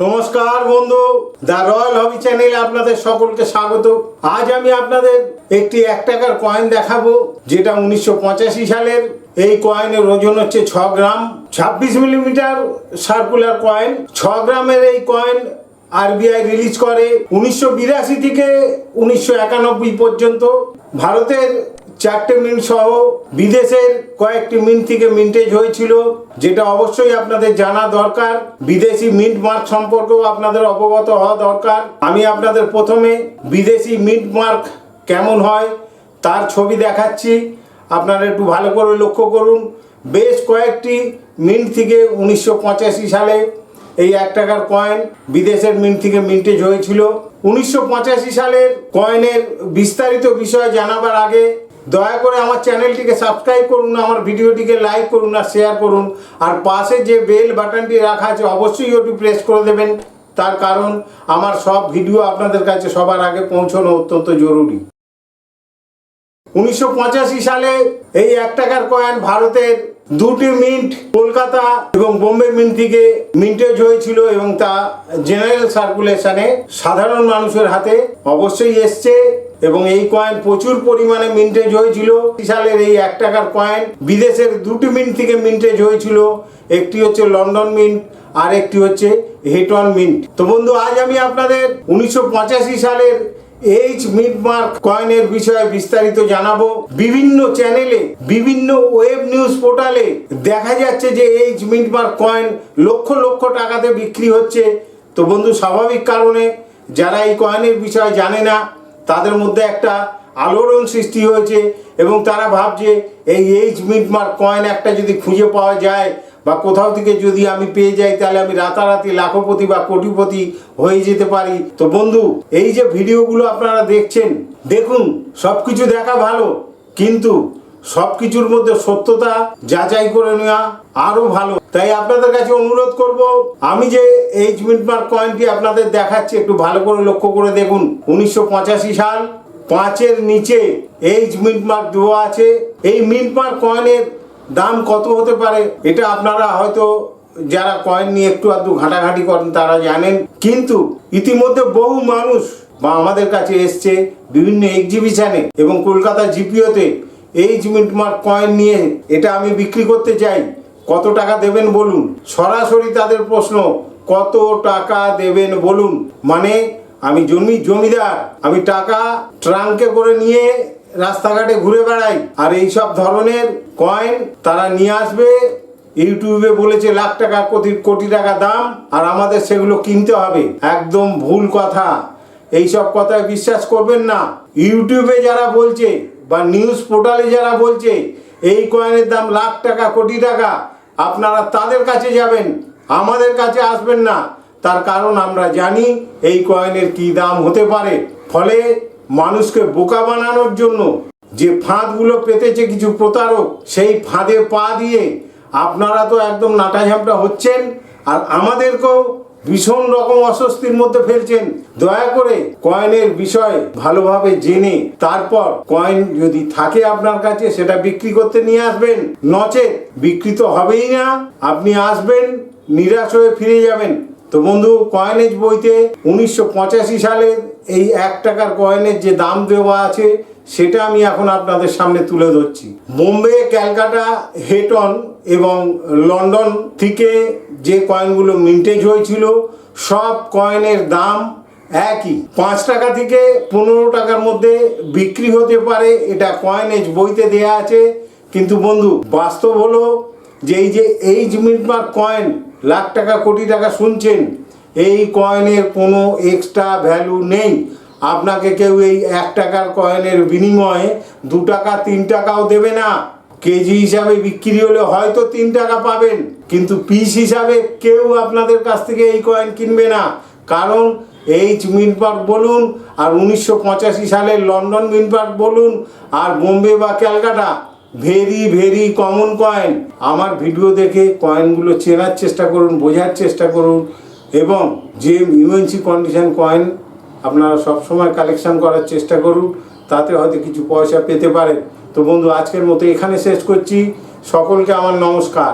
নমস্কার বন্ধু। The royal হবি চ্যানেলে আপনাদের সকলকে স্বাগত। আজ আমি আপনাদের একটি এক টাকার কয়েন দেখাবো, যেটা উনিশশো পঁচাশি সালের। এই কয়েনের ওজন হচ্ছে ছ গ্রাম। ছাব্বিশ মিলিমিটার সার্কুলার কয়েন ছ গ্রামের এই কয়েন আরবিআই রিলিজ করে উনিশশো বিরাশি থেকে উনিশশো একানব্বই পর্যন্ত। ভারতের চারটে মিন্ট সহ বিদেশের কয়েকটি মিন্ট থেকে মিন্টেজ হয়েছিল, যেটা অবশ্যই আপনাদের জানা দরকার। বিদেশি মিন্ট মার্ক সম্পর্কেও আপনাদের অবগত হওয়া দরকার। আমি আপনাদের প্রথমে বিদেশি মিন্ট মার্ক কেমন হয় তার ছবি দেখাচ্ছি। আপনারা একটু ভালো করে লক্ষ্য করুন। বেশ কয়েকটি মিন্ট থেকে উনিশশো পঁচাশি সালে এই এক টাকার কয়েন বিদেশের মিন্ট থেকে মিন্টেজ হয়েছিল। উনিশশো পঁচাশি সালের কয়েনের বিস্তারিত বিষয় জানাবার আগে দয়া করে আমার চ্যানেলটিকে সাবস্ক্রাইব করুন, আমার ভিডিওটিকে লাইক করুন আর শেয়ার করুন। আর পাশে যে বেল বাটনটি রাখা আছে, অবশ্যই ওটি প্রেস করে দেবেন। তার কারণ, আমার সব ভিডিও আপনাদের কাছে সবার আগে পৌঁছানো অত্যন্ত জরুরি। উনিশশো পঁচাশি সালে এই এক টাকার কয়েন ভারতের দুটি মিন্ট কলকাতা এবং বোম্বে মিন্ট থেকে মিন্টেজ হয়েছিল এবং তা জেনারেল সার্কুলেশনে সাধারণ মানুষের হাতে অবশ্যই এসছে এবং এই কয়েন প্রচুর পরিমাণে মিন্টেজ হয়েছিল। সালের এই এক টাকার কয়েন বিদেশের দুটি মিন্ট থেকে মিন্টেজ হয়েছিল। একটি হচ্ছে লন্ডন মিন্ট আর একটি হচ্ছে হেটন মিন্ট। তো বন্ধু, আজ আমি আপনাদের উনিশশো পঁচাশি সালের এইচ মিড মার্ক কয়েনের বিষয়ে বিস্তারিত জানাব। বিভিন্ন চ্যানেলে বিভিন্ন ওয়েব নিউজ পোর্টালে দেখা যাচ্ছে যে H mid mark coin lakh lakh টাকাতে বিক্রি হচ্ছে। তো বন্ধু, স্বাভাবিক কারণে যারা এই কয়েনের বিষয়ে জানে না, তাদের মধ্যে একটা আলোড়ন সৃষ্টি হয়েছে এবং তারা ভাবছে, এই এইচ মিড মার্ক কয়েন একটা যদি খুঁজে পাওয়া যায় বা কোথাও থেকে যদি আমি পেয়ে যাই, তাহলে আমি রাতারাতি লাখপতি বা কোটিপতি হয়ে যেতে পারি। তো বন্ধু, এই যে ভিডিওগুলো আপনারা দেখছেন, দেখুন সব কিছু দেখা ভালো, কিন্তু সব কিছুর মধ্যে সত্যতা যাচাই করে নেওয়া আরও ভালো। তাই আপনাদের কাছে অনুরোধ করব, আমি যে এইচ মিটমার্ক কয়েনটি আপনাদের দেখাচ্ছি, একটু ভালো করে লক্ষ্য করে দেখুন। উনিশশো পঁচাশি সাল, পাঁচের নিচে এইচ মিটমার্ক দেওয়া আছে। এই মিটমার্ক কয়েনের দাম কত হতে পারে? এটা আপনারা হয়তো যারা কয়েন নিয়ে একটু আধটু ঘাটাঘাটি করেন, তারা জানেন। কিন্তু ইতিমধ্যে বহু মানুষ বা আমাদের কাছে এসছে বিভিন্ন এক্সিবিশনে এবং কলকাতা জিপিওতে এই মার্ক কয়েন নিয়ে এটা আমি বিক্রি করতে চাই। কত টাকা দেবেন বলুন? সরাসরি তাদের প্রশ্ন, কত টাকা দেবেন বলুন? মানে আমি জমি জমিদার, আমি টাকা ট্রাঙ্কে করে নিয়ে রাস্তাঘাটে ঘুরে বেড়াই। আর এই সব ধরনের কয়েন তারা নিয়ে আসবে। ইউটিউবে বলেছে লাখ টাকা, কোটি কোটি টাকা দাম, আর আমাদের সেগুলো কিনতে হবে। একদম ভুল কথা। এইসব কথায় বিশ্বাস করবেন না। ইউটিউবে যারা বলছে বা নিউজ পোর্টালে যারা বলছে, এই কয়েনের দাম লাখ টাকা, কোটি টাকা, আপনারা তাদের কাছে যাবেন। আমাদের কাছে আসবেন না। তার কারণ আমরা জানি এই কয়েনের কি দাম হতে পারে। ফলে মানুষকে বোকা বানানোর জন্য যে ফাঁদগুলো পেতেছে কিছু প্রতারক, সেই ফাঁদে পা দিয়ে আপনারা তো একদম নাটাঝাপটা হচ্ছেন আর আমাদেরকেও ভীষণ রকম অস্বস্তির মধ্যে ফেলছেন। দয়া করে কয়েনের বিষয় ভালোভাবে জেনে তারপর কয়েন যদি থাকে আপনার কাছে, সেটা বিক্রি করতে নিয়ে আসবেন। নচেত বিক্রি তো হবেই না। আপনি আসবেন, নিরাশ হয়ে ফিরে যাবেন। তো বন্ধু, কয়েনেজ বইতে উনিশশো সালের এই এক টাকার কয়েনের যে দাম দেওয়া আছে, সেটা আমি এখন আপনাদের সামনে তুলে ধরছি। বোম্বে ক্যালকাটা, হেটন এবং লন্ডন থেকে যে কয়েনগুলো মিন্টেজ হয়েছিল, সব কয়েনের দাম একই। পাঁচ টাকা থেকে পনেরো টাকার মধ্যে বিক্রি হতে পারে, এটা কয়েনেজ বইতে দেয়া আছে। কিন্তু বন্ধু, বাস্তব হলো যে এই যে এই মিটমার্ক কয়েন লাখ টাকা, কোটি টাকা শুনছেন এই কয়েনের কোনো এক্সট্রা ভ্যালু নেই। আপনাকে কেউ এই এক টাকার কয়েনের বিনিময়ে দু টাকা, তিন টাকাও দেবে না। কেজি হিসাবে বিক্রি হলে হয়তো তিন টাকা পাবেন, কিন্তু পিস হিসাবে কেউ আপনাদের কাছ থেকে এই কয়েন কিনবে না। কারণ এইচ মিনপার্ক বলুন, আর উনিশশো পঁচাশি সালের লন্ডন মিনপার্ক বলুন, আর বোম্বে বা Calcutta very very common coin আমার ভিডিও দেখে কয়েনগুলো চেনার চেষ্টা করুন, বোঝার চেষ্টা করুন। এবং যে ইউএনসি কন্ডিশন কয়েন আপনারা সবসময় কালেকশন করার চেষ্টা করুন, তাতে হয়তো কিছু পয়সা পেতে পারেন তো বন্ধু, আজকের মতো এখানে শেষ করছি। সকলকে আমার নমস্কার।